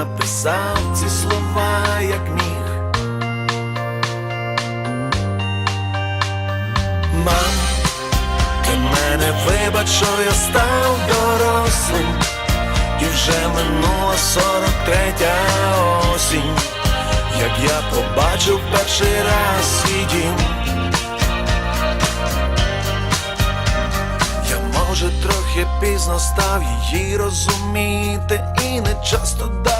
написав ці слова, як міг. Мам, ти мене вибач, що я став дорослим, і вже минула сорок третя осінь, як я побачив перший раз свій дім. Може трохи пізно став її розуміти, і не часто